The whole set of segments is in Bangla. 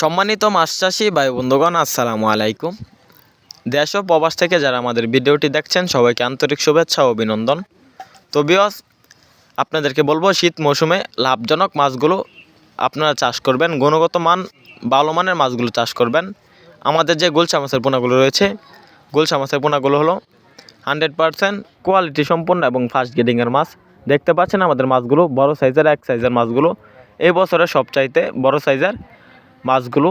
সম্মানিত মাছ চাষি ভাই বন্ধুগণ, আসসালামু আলাইকুম। দেশ ও প্রবাস থেকে যারা আমাদের ভিডিওটি দেখছেন, সবাইকে আন্তরিক শুভেচ্ছা ও অভিনন্দন। তো বিয়স আপনাদেরকে বলব, শীত মৌসুমে লাভজনক মাছগুলো আপনারা চাষ করবেন, গুণগত মান, ভালো মানের মাছগুলো চাষ করবেন। আমাদের যে গুলশা মাছের পোনাগুলো রয়েছে, গুলশা মাছের পোনাগুলো হলো হান্ড্রেড পারসেন্ট কোয়ালিটি সম্পন্ন এবং ফার্স্ট গ্রেডিংয়ের মাছ। দেখতে পাচ্ছেন আমাদের মাছগুলো, বড় সাইজের এক সাইজের মাছগুলো। এই বছরে সবচাইতে বড় সাইজের মাছগুলো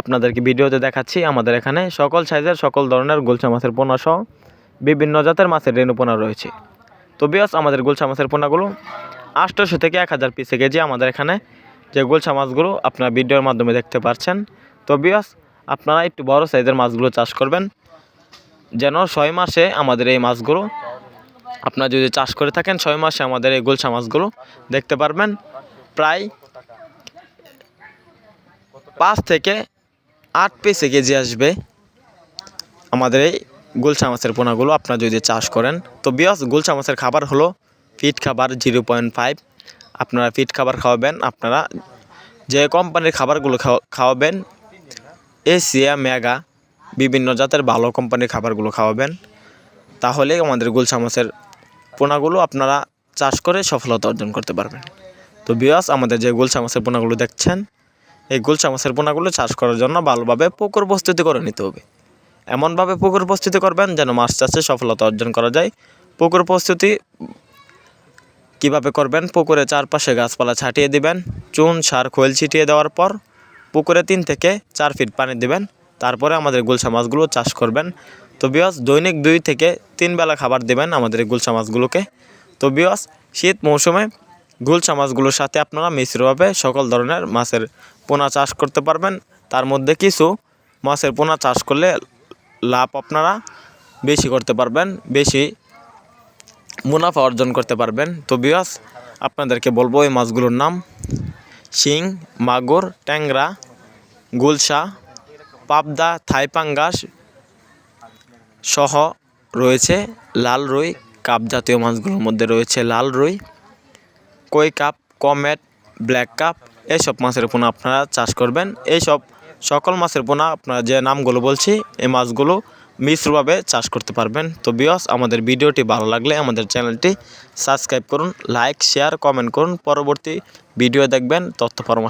আপনাদেরকে ভিডিওতে দেখাচ্ছি। আমাদের এখানে সকল সাইজের, সকল ধরনের গুলশা মাছের পোনা সহ বিভিন্ন জাতের মাছের রেণু পোনা রয়েছে। তো বিয়াস আমাদের গুলশা মাছের পোনাগুলো আটশোশো থেকে এক হাজার পিসে কেজি আমাদের এখানে যে গুলশা মাছগুলো আপনারা ভিডিওর মাধ্যমে দেখতে পাচ্ছেন তো বিয়াস আপনারা একটু বড় সাইজের মাছগুলো চাষ করবেন। যেন ছয় মাসে আমাদের এই মাছগুলো আপনারা যদি চাষ করে থাকেন, ছয় মাসে আমাদের এই গুলশা মাছগুলো দেখতে পারবেন। প্রায় পাঁচ থেকে আট পিসে কেজি আসবে আমাদের এই গুলশা মাছের পোনাগুলো। আপনারা যদি চাষ করেন, তো বিয়স, গুলশা মাছের খাবার হলো ফিট খাবার জিরো পয়েন্ট ফাইভ। আপনারা ফিট খাবার খাওয়াবেন, আপনারা যে কোম্পানির খাবারগুলো খাওয়া- খাওয়াবেন, এশিয়া, মেগা, বিভিন্ন জাতের ভালো কোম্পানির খাবারগুলো খাওয়াবেন, তাহলে আমাদের গুলশা মাছের পোনাগুলো আপনারা চাষ করে সফলতা অর্জন করতে পারবেন। তো বিয়াস, আমাদের যে গুলশা মাছের পোনাগুলো দেখছেন এই গুলশা মাছের পোনাগুলো চাষ করার জন্য ভালোভাবে পুকুর প্রস্তুতি করে নিতে হবে। এমনভাবে পুকুর প্রস্তুতি করবেন যেন মাছ চাষে সফলতা অর্জন করা যায়। পুকুর প্রস্তুতি কীভাবে করবেন? পুকুরে চারপাশে গাছপালা ছাটিয়ে দিবেন, চুন, সার, খোল ছিটিয়ে দেওয়ার পর পুকুরে তিন থেকে চার ফিট পানি দিবেন, তারপরে আমাদের গুলশা মাছগুলো চাষ করবেন। তো বিয়স, দৈনিক দুই থেকে তিন বেলা খাবার দেবেন আমাদের গুলশা মাছগুলোকে তো বিয়স, শীত মৌসুমে গুলশা মাছগুলোর সাথে আপনারা মিশ্রভাবে সকল ধরনের মাছের পোনা চাষ করতে পারবেন। তার মধ্যে কিছু মাছের পোনা চাষ করলে লাভ আপনারা বেশি করতে পারবেন, বেশি মুনাফা অর্জন করতে পারবেন। তো বিয়াস আপনাদেরকে বলব এই মাছগুলোর নাম শিং, মাগুর, ট্যাংরা, গুলশা, পাবদা থাইপাঙ্গাস সহ রয়েছে লাল রুই, কাপ জাতীয় মাছগুলোর মধ্যে রয়েছে লাল রুই, কই কাপ, কমেট, ব্ল্যাক কাপ এইসব মাছের পোনা আপনারা চাষ করবেন। এইসব সকল মাছের পোনা আপনারা যে নামগুলো বলছি, এই মাছগুলো মিশ্রভাবে চাষ করতে পারবেন। তো বিয়স আমাদের ভিডিওটি ভালো লাগলে আমাদের চ্যানেলটি সাবস্ক্রাইব করুন, লাইক, শেয়ার, কমেন্ট করুন। পরবর্তী ভিডিও দেখবেন, তথ্য পরামর্শ